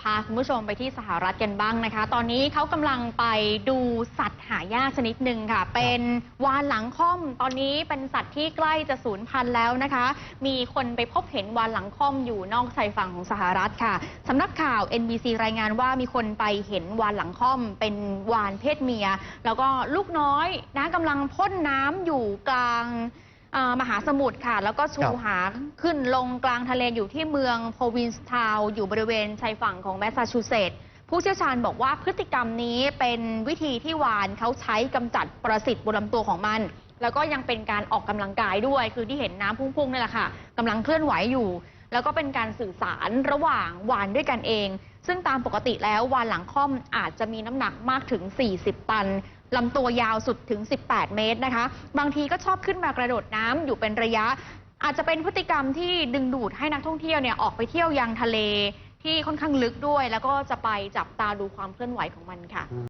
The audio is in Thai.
พาคุณผู้ชมไปที่สหรัฐกันบ้างนะคะ ตอนนี้เขากำลังไปดูสัตว์หายากชนิดหนึ่งค่ะ เป็นวานหลังค่อม ตอนนี้เป็นสัตว์ที่ใกล้จะสูญพันธุ์แล้วนะคะ มีคนไปพบเห็นวานหลังค่อมอยู่นอกชายฝั่งของสหรัฐค่ะสำนักข่าว NBC รายงานว่ามีคนไปเห็นวานหลังค่อม เป็นวานเพศเมีย แล้วก็ลูกน้อยนะกำลังพ่นน้ำอยู่กลางอ่า มหาสมุทรค่ะ แล้วก็ชูครับหาขึ้นลงกลางทะเลอยู่ที่เมืองโพวินสทาวอยู่บริเวณชายฝั่งของแมสซาชูเซตส์ผู้เชี่ยวชาญบอกว่าพฤติกรรมนี้เป็นวิธีที่วานเขาใช้กำจัดปรสิตบนลำตัวของมัน แล้วก็ยังเป็นการออกกำลังกายด้วย คือที่เห็นน้ำพุ่งๆนี่แหละค่ะกำลังเคลื่อนไหวอยู่ แล้วก็เป็นการสื่อสารระหว่างวานด้วยกันเอง ซึ่งตามปกติแล้ววานหลังค่อมอาจจะมีน้ำหนักมากถึง 40 ตัน ลำตัวยาวสุดถึง 18 เมตรนะคะ บางทีก็ชอบขึ้นมากระโดดน้ำอยู่เป็นระยะ อาจจะเป็นพฤติกรรมที่ดึงดูดให้นักท่องเที่ยวเนี่ยออกไปเที่ยวยังทะเลที่ค่อนข้างลึกด้วย แล้วก็จะไปจับตาดูความเคลื่อนไหวของมันค่ะ